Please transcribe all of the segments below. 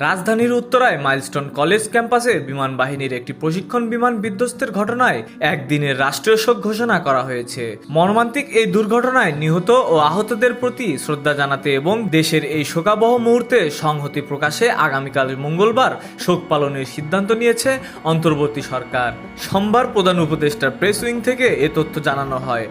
রাজধানীর উত্তরায় milestone college ক্যাম্পাসে বিমান বাহিনীর একটি প্রশিক্ষণ বিমান বিধ্বস্তের ঘটনায় একদিনের রাষ্ট্রীয় শোক ঘোষণা করা হয়েছে। মর্মান্তিক এই দুর্ঘটনায় নিহত ও আহতদের প্রতি শ্রদ্ধা জানাতে এবং দেশের এই শোকাবহ মুহূর্তে সংহতি প্রকাশে আগামীকাল মঙ্গলবার শোক পালনের সিদ্ধান্ত নিয়েছে অন্তর্বর্তী সরকার। সোমবার প্রধান উপদেষ্টার প্রেস উইং থেকে এ তথ্য জানানো হয়।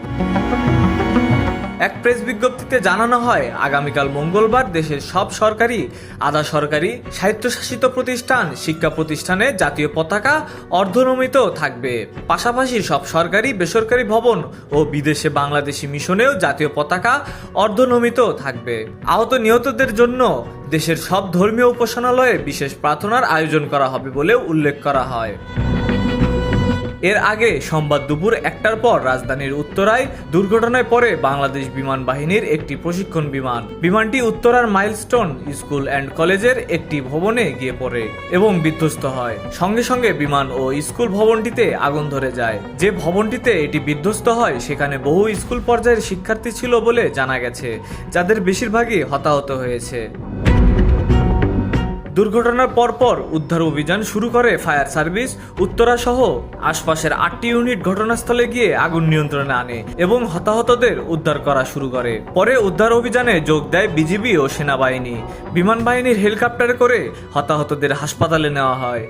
এক প্রেস বিজ্ঞপ্তিতে জানানো হয়, আগামীকাল মঙ্গলবার দেশের সব সরকারি, আধা সরকারি স্বায়ত্তশাসিত প্রতিষ্ঠান, শিক্ষা প্রতিষ্ঠানে জাতীয় পতাকা অর্ধনমিত থাকবে। পাশাপাশি সব সরকারি, বেসরকারি ভবন ও বিদেশে বাংলাদেশি মিশনেও জাতীয় পতাকা অর্ধনমিত থাকবে। আহত নিহতদের জন্য দেশের সব ধর্মীয় উপাসনালয়ে বিশেষ প্রার্থনার আয়োজন করা হবে বলেও উল্লেখ করা হয়। এর আগে সোমবার দুপুর একটার পর রাজধানীর উত্তরায় দুর্ঘটনায় পড়ে বাংলাদেশ বিমান বাহিনীর একটি প্রশিক্ষণ বিমান। বিমানটি উত্তরার মাইলস্টোন স্কুল অ্যান্ড কলেজের একটি ভবনে গিয়ে পড়ে এবং বিধ্বস্ত হয়। সঙ্গে সঙ্গে বিমান ও স্কুল ভবনটিতে আগুন ধরে যায়। যে ভবনটিতে এটি বিধ্বস্ত হয়, সেখানে বহু স্কুল পর্যায়ের শিক্ষার্থী ছিল বলে জানা গেছে, যাদের বেশিরভাগই হতাহত হয়েছে। দুর্ঘটনার পরপর উদ্ধার অভিযান শুরু করে ফায়ার সার্ভিস, উত্তরা সহ আশপাশের আটটি ইউনিট ঘটনাস্থলে গিয়ে আগুন নিয়ন্ত্রণে আনে এবং হতাহতদের উদ্ধার করা শুরু করে। পরে উদ্ধার অভিযানে যোগ দেয় বিজিবি ও সেনাবাহিনী। বিমান বাহিনীর হেলিকপ্টারে করে হতাহতদের হাসপাতালে নেওয়া হয়।